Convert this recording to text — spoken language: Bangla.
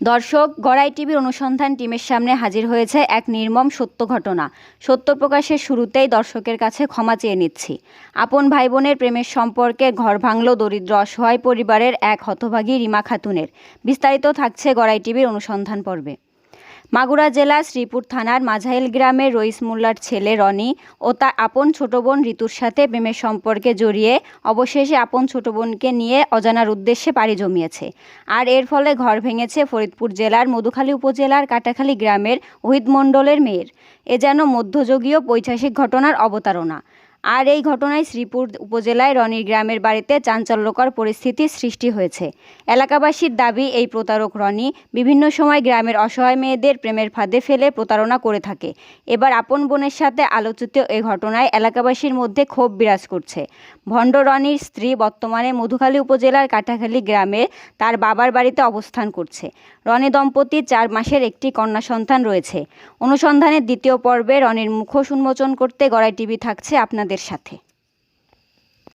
দর্শক, গড়াই টিভির অনুসন্ধান টিমের সামনে হাজির হয়েছে এক নির্মম সত্য ঘটনা। সত্য প্রকাশের শুরুতেই দর্শকের কাছে ক্ষমা চেয়ে নিচ্ছি। আপন ভাই বোনের প্রেমের সম্পর্কে ঘর ভাঙল দরিদ্র অসহায় পরিবারের এক হতভাগী রিমা খাতুনের। বিস্তারিত থাকছে গড়াই টিভির অনুসন্ধান পর্বে। মাগুরা জেলা শ্রীপুর থানার মাঝাইল গ্রামের রইস মোল্লার ছেলে রনি ও তার আপন ছোট বোন ঋতুর সাথে প্রেমের সম্পর্কে জড়িয়ে অবশেষে আপন ছোট বোনকে নিয়ে অজানার উদ্দেশ্যে পাড়ি জমিয়েছে। আর এর ফলে ঘর ভেঙেছে ফরিদপুর জেলার মধুখালী উপজেলার কাটাখালী গ্রামের ওহিদ মণ্ডলের মেয়ের। এ যেন মধ্যযুগীয় পৈশাসিক ঘটনার অবতারণা। আর এই ঘটনায় শ্রীপুর উপজেলায় রনির গ্রামের বাড়িতে চাঞ্চল্যকর পরিস্থিতির সৃষ্টি হয়েছে। এলাকাবাসীর দাবি, এই প্রতারক রনি বিভিন্ন সময় গ্রামের অসহায় মেয়েদের প্রেমের ফাঁদে ফেলে প্রতারণা করে থাকে। এবার আপন বোনের সাথে আলোচিত এই ঘটনায় এলাকাবাসীর মধ্যে ক্ষোভ বিরাজ করছে। ভণ্ড রনির স্ত্রী বর্তমানে মধুখালী উপজেলার কাটাখালী গ্রামে তার বাবার বাড়িতে অবস্থান করছে। রনি দম্পতির চার মাসের একটি কন্যা সন্তান রয়েছে। অনুসন্ধানের দ্বিতীয় পর্বে রনির মুখোশ উন্মোচন করতে গড়াই টিভি থাকছে আপনাদের সাথে।